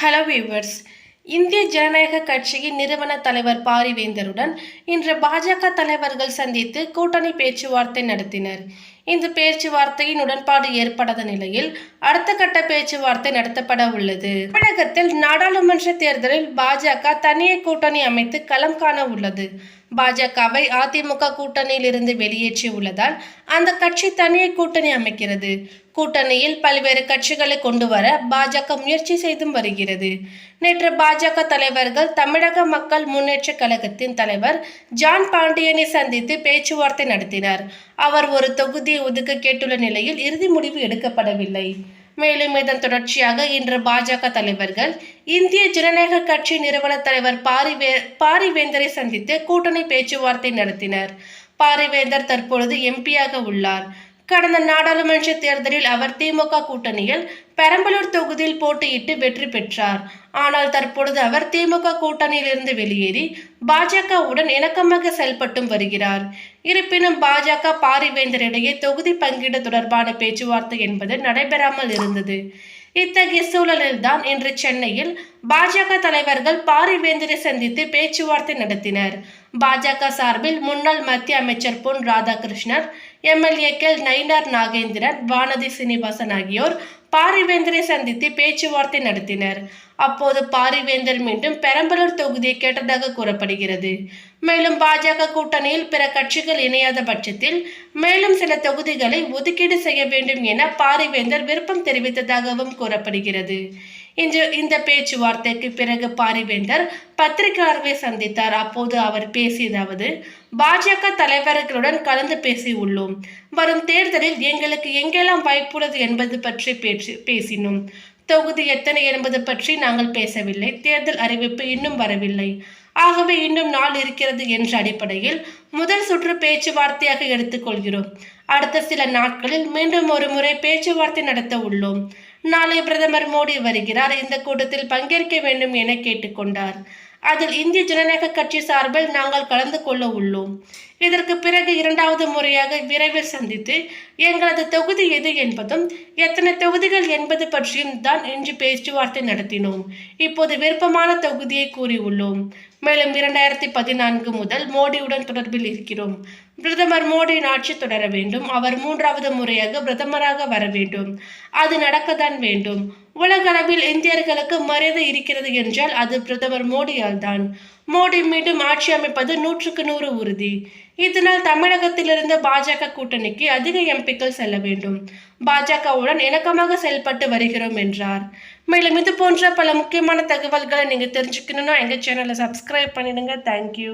Hello viewers இந்திய ஜனநாயக கட்சியின் நிறுவன தலைவர் பாரிவேந்தருடன் இன்று பாஜக தலைவர்கள் சந்தித்து கூட்டணி பேச்சுவார்த்தை நடத்தினர். இந்த பேச்சுவார்த்தையின் உடன்பாடு ஏற்படாத நிலையில் அடுத்த கட்ட பேச்சுவார்த்தை நடத்தப்பட உள்ளது. தமிழகத்தில் நாடாளுமன்ற தேர்தலில் பாஜக தனியே கூட்டணி அமைத்து களம் காண உள்ளது. பாஜகவை அதிமுக கூட்டணியில் இருந்து வெளியேற்றி உள்ளதால் அந்த கட்சி தனியே கூட்டணி அமைக்கிறது. கூட்டணியில் பல்வேறு கட்சிகளை கொண்டு வர பாஜக முயற்சி செய்தும் வருகிறது. நேற்று பாஜக தலைவர்கள் தமிழக மக்கள் முன்னேற்ற கழகத்தின் தலைவர் ஜான் பாண்டியனை சந்தித்து பேச்சுவார்த்தை நடத்தினார். அவர் ஒரு தொகுதி நிதியை ஒதுக்க கேட்டுள்ள நிலையில் இறுதி முடிவு எடுக்கப்படவில்லை. மேலும் இதன் தொடர்ச்சியாக இன்று பாஜக தலைவர்கள் இந்திய ஜனநாயக கட்சி நிறுவன தலைவர் பாரிவே பாரிவேந்தரை சந்தித்து கூட்டணி பேச்சுவார்த்தை நடத்தினர். பாரிவேந்தர் தற்பொழுது எம்பியாக உள்ளார். கடந்த நாடாளுமன்ற தேர்தலில் அவர் திமுக கூட்டணியில் பெரம்பலூர் தொகுதியில் போட்டியிட்டு வெற்றி பெற்றார். ஆனால் தற்பொழுது அவர் திமுக கூட்டணியிலிருந்து வெளியேறி பாஜகவுடன் இணக்கமாக செயல்பட்டும் வருகிறார். இருப்பினும் பாஜக பாரிவேந்தரிடையே தொகுதி பங்கீடு தொடர்பான பேச்சுவார்த்தை என்பது நடைபெறாமல் இருந்தது. இத்தகைய சூழலில்தான் இன்று சென்னையில் பாஜக தலைவர்கள் பாரிவேந்தரை சந்தித்து பேச்சுவார்த்தை நடத்தினர். பாஜக சார்பில் முன்னாள் மத்திய அமைச்சர் பொன் ராதாகிருஷ்ணர் எம்எல்ஏக்கள் நயினார் நாகேந்திரன் வானதி சீனிவாசன் ஆகியோர் பாரிவேந்தரை சந்தித்து பேச்சுவார்த்தை நடத்தினர். அப்போது பாரிவேந்தர் மீண்டும் பெரம்பலூர் தொகுதியை கேட்டதாக கூறப்படுகிறது. மேலும் பாஜக கூட்டணியில் பிற கட்சிகள் இணையாத பட்சத்தில் மேலும் சில தொகுதிகளை ஒதுக்கீடு செய்ய வேண்டும் என பாரிவேந்தர் விருப்பம் தெரிவித்ததாகவும் கூறப்படுகிறது. இன்று இந்த பேச்சுவார்த்தைக்கு பிறகு பாரிவேந்தர் பத்திரிகையாளர்களை சந்தித்தார். அப்போது அவர் பேசியதாவது பாஜக தலைவர்களுடன் கலந்து பேசி உள்ளோம். வரும் தேர்தலில் எங்களுக்கு எங்கெல்லாம் வாய்ப்புள்ளது என்பது பற்றி பேச்சு பேசினோம். தொகுதி எத்தனை என்பது பற்றி நாங்கள் பேசவில்லை. தேர்தல் அறிவிப்பு இன்னும் வரவில்லை. ஆகவே இன்னும் நாள் இருக்கிறது என்ற அடிப்படையில் முதல் சுற்று பேச்சுவார்த்தையாக எடுத்துக்கொள்கிறோம். அடுத்த சில நாட்களில் மீண்டும் ஒரு முறை பேச்சுவார்த்தை நடத்த உள்ளோம். நாளை பிரதமர் மோடி வருகிறார். இந்த கூட்டத்தில் பங்கேற்க வேண்டும் என கேட்டுக்கொண்டார். அதில் இந்திய ஜனநாயக கட்சி சார்பில் நாங்கள் கலந்து கொள்ள உள்ளோம். இதற்கு பிறகு இரண்டாவது முறையாக விரைவில் சந்தித்து எங்களது தொகுதி எது என்பதும் எத்தனை தொகுதிகள் என்பது பற்றியும் தான் இன்று பேச்சுவார்த்தை நடத்தினோம். இப்போது விருப்பமான தொகுதியை கூறியுள்ளோம். மேலும் இரண்டாயிரத்தி பதினான்கு முதல் மோடியுடன் தொடர்பில் இருக்கிறோம். பிரதமர் மோடியின் ஆட்சி தொடர வேண்டும். அவர் மூன்றாவது முறையாக பிரதமராக வர வேண்டும். அது நடக்கத்தான் வேண்டும். உலகளவில் இந்தியர்களுக்கு மரியாதை இருக்கிறது என்றால் அது பிரதமர் மோடியால் தான் மோடி மீண்டும் ஆட்சி அமைப்பது நூற்றுக்கு நூறு உறுதி. இதனால் தமிழகத்திலிருந்து பாஜக கூட்டணிக்கு அதிக எம்பிக்கள் செல்ல வேண்டும். பாஜகவுடன் இணக்கமாக செயல்பட்டு வருகிறோம் என்றார். மேலும் இது போன்ற பல முக்கியமான தகவல்களை நீங்கள் தெரிஞ்சுக்கணும்னா எங்கள் சேனலை சப்ஸ்கிரைப் பண்ணிடுங்க. தேங்க்யூ